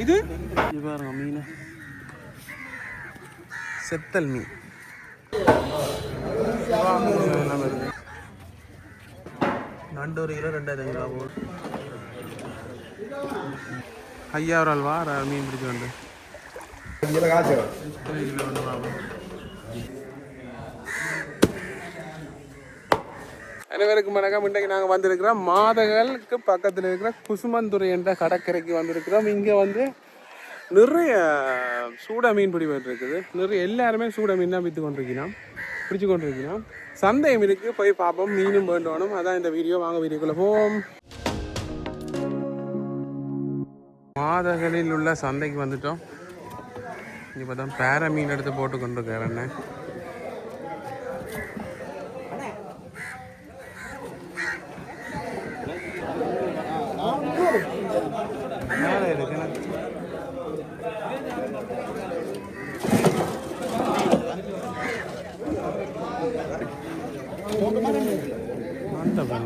இது? பாருங்க மீன். செத்தல் மீன். நண்டு ஒரு கிலோ ரெண்டாயிரத்தி ஐநூறுவா போகுது. ஐயாயிரம் அல்வா மீன் பிடிச்சி வந்து கிலோ வந்து வாங்க அனைவருக்கும் வணக்கம். இன்றைக்கு நாங்கள் வந்திருக்கிறோம் மாதகளுக்கு பக்கத்தில் இருக்கிற குசுமந்துறை என்ற கடற்கரைக்கு வந்திருக்கிறோம். இங்கே வந்து நிறைய சூட மீன் பிடி இருக்குது நிறைய எல்லாருமே சூட மீன் தான் விற்று கொண்டிருக்கிறோம். பிடிச்சு கொண்டிருக்கிறோம். சந்தையும் இருக்குது போய் பார்ப்போம். மீனும் வேண்டணும். அதான் இந்த வீடியோ. வாங்க வீடியோக்குள்ளே போவோம். மாதகளில் உள்ள சந்தைக்கு வந்துட்டோம். இப்போ தான் பேர மீன் எடுத்து போட்டு கொண்டிருக்காரு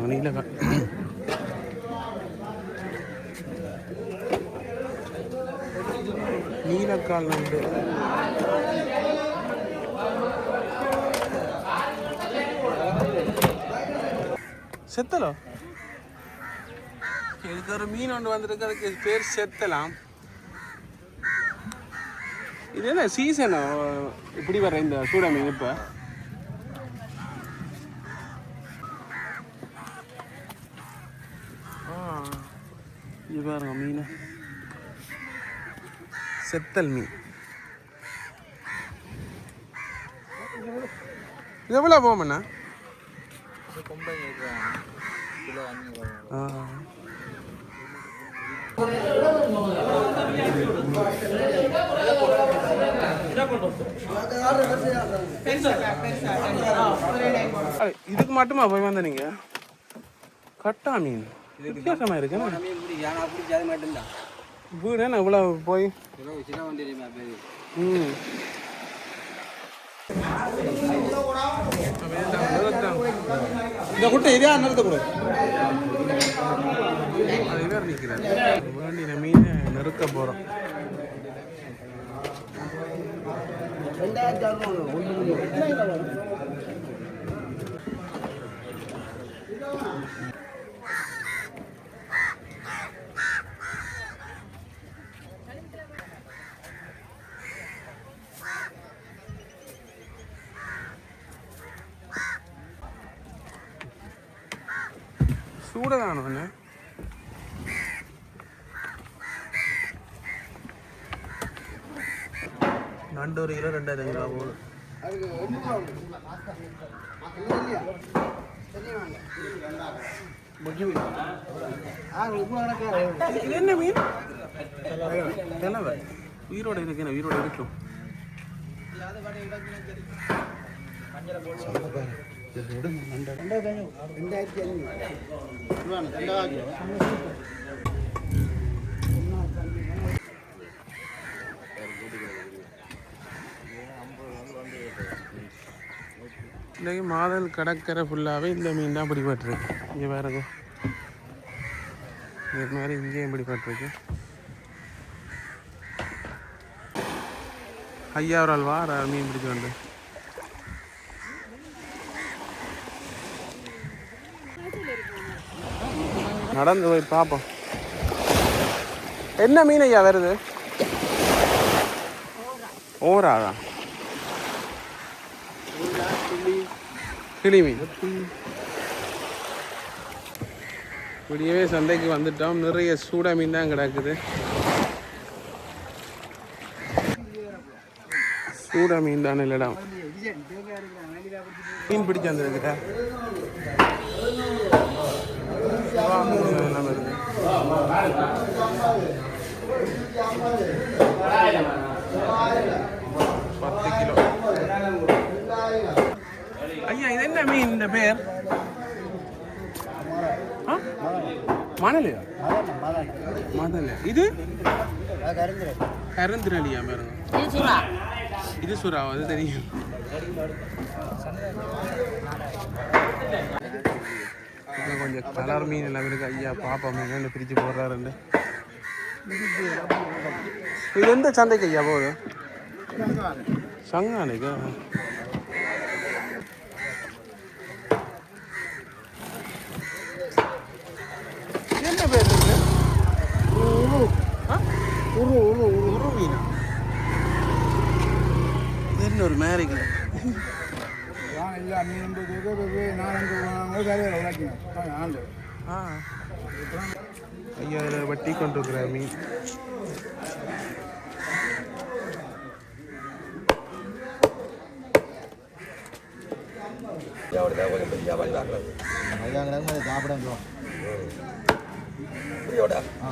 நீல நீலக்கால் நண்டு. செத்தலோ? இதுக்கு ஒரு மீன் ஒன்று வந்திருக்கு அதுக்கு பேர் செத்தலாம். இது என்ன சீசனா இப்படி வர்ற இந்த சூடா மீன் இப்போ? இது பாருங்க மீன் செத்தல் மீன் எவ்வளோ போமண்ணா இதுக்கு மட்டுமா போய் வந்த நீங்க கட்டா மீன். வித்தியாசமா இருக்கு என்ன? வீடு என்ன இவ்வளவு போய். ம். இந்த குட்டை இதே கொடு. வேண்டிய மீன் நெருக்க போகிறோம் அண்ணே நண்டு ஒரு கிலோ ரெண்டாயிரத்தி ஐநூறுவா போகுது. இது என்ன மீன்? தெலவை உயிரோட இருக்கு என்ன உயிரோட இருக்கும் ரெண்டாயிரத்தி இன்றைக்கு மாதல் கடற்கரை ஃபுல்லாகவே இந்த மீன் தான் பிடிபட்டுருக்கு. இங்கே வேறங்க இது மாதிரி இங்கேயும் பிடிபட்டுருக்கு. ஐயாயிரம் அல்வா ர- மீன் பிடிக்க வேண்டும் நடந்து போய் பார்ப்போம் என்ன மீன் ஐயா வருது ஓராதா கிளி மீன். இப்படியே சந்தைக்கு வந்துட்டோம். நிறைய சூட மீன் தான் கிடக்குது. சூட மீன் தானே இல்லடா. மீன் பிடிச்சு வந்துருக்குதா. பத்து கிலோ. ஐயா இது என்ன மீன் இந்த பேர்? மணலையா? மணல். இது? கருந்திரலியா பாருங்க. இது சுறா அது தெரியும். கொஞ்சம் கலர் மீன் எல்லாம் இருக்கு. ஐயா பாப்பா மீன் பிரிச்சு போடுறாருண்டு இது எந்த சந்தைக்கு ஐயா போகுது? சங்கானைக்கா என்ன பேர் இருக்கு ஆ? உரு உரு உரு உரு மீனா என்ன ஒரு மேரிக்கு நான் இல்லை மீன் நான் அங்கே வேலையில் உழைக்கணும் ஆண்டு ஆ ஐயா இதில் வட்டி கொண்டு இருக்கிற மீன். சாப்பிடுங்க ஆ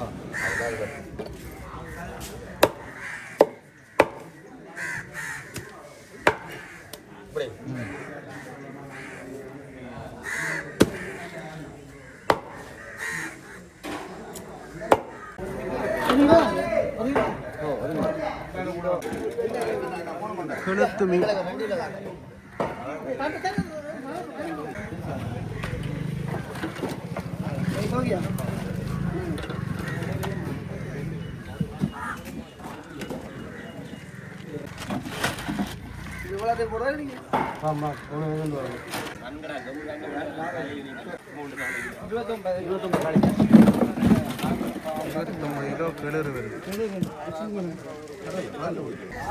கழுத்து மீன் இவ்வளோ ஆமாம் ஒன்று வேணும் கிலோ கிளறு வருது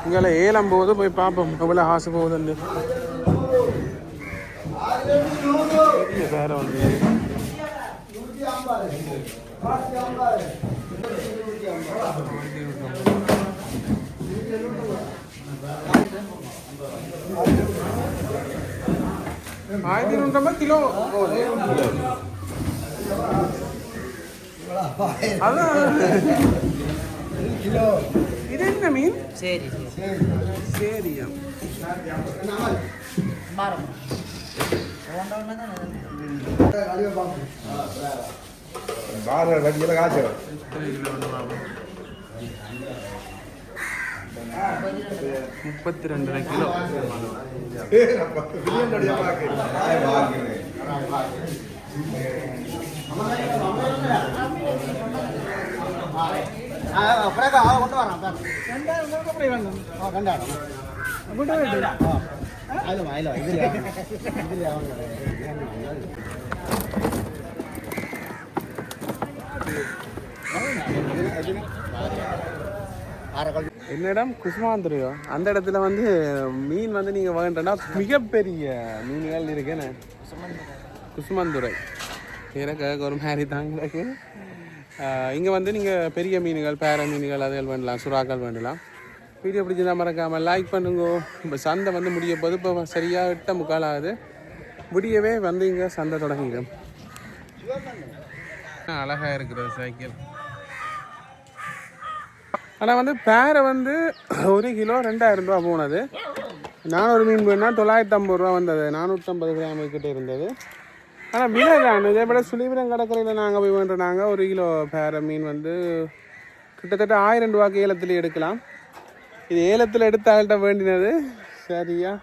இங்கே ஏலம் போது போய் பார்ப்போம் எவ்வளோ ஆசை போகுதுன்னு பெரிய வேற வந்து ஆயிரத்தி நூற்றம்பது கிலோ போகுது அதான் கிலோ இது என்ன மீன்? சரி சேரியா. மாறும் பாரு வண்டியில் காய்ச்சல் எத்தனை கிலோ என்னிடம் குசுமாந்திரியோ அந்த இடத்துல வந்து மீன் வந்து நீங்கள் வாங்கிட்டோன்னா மிகப்பெரிய மீன்கள் இருக்குன்னு. குசுமந்துரை எனக்கு ஒரு மாதிரி தான் கிடக்கு இங்கே வந்து நீங்கள் பெரிய மீன்கள் பேர மீன்கள் அதுகள் வேண்டலாம் சுறாக்கள் வேண்டலாம். வீடியோ பிடிச்சதா மறக்காமல் லைக் பண்ணுங்க. இப்போ சந்தை வந்து முடிய போது இப்போ சரியாக எட்ட முக்கால் ஆகுது. முடியவே வந்து இங்கே சந்தை தொடங்கிடும் அழகாக இருக்கிறது சைக்கிள் ஆனால் வந்து பேரை வந்து ஒரு கிலோ ரெண்டாயிரம் ரூபா போனது. நானூறு மீன் வேணா தொள்ளாயிரத்தி ஐம்பது ரூபா வந்தது. நானூற்றம்பது கிராம் கிட்டே இருந்தது. ஆனால் விலை தான். இதே விட சுழிவிரம் கடற்கரையில் நாங்கள் போய் வேண்டுறாங்க ஒரு கிலோ பேர மீன் வந்து கிட்டத்தட்ட ஆயிரம் ரூபாய்க்கு ஏலத்தில் எடுக்கலாம். இது ஏலத்தில் எடுத்த ஆள்கிட்ட வேண்டினது. சரியா?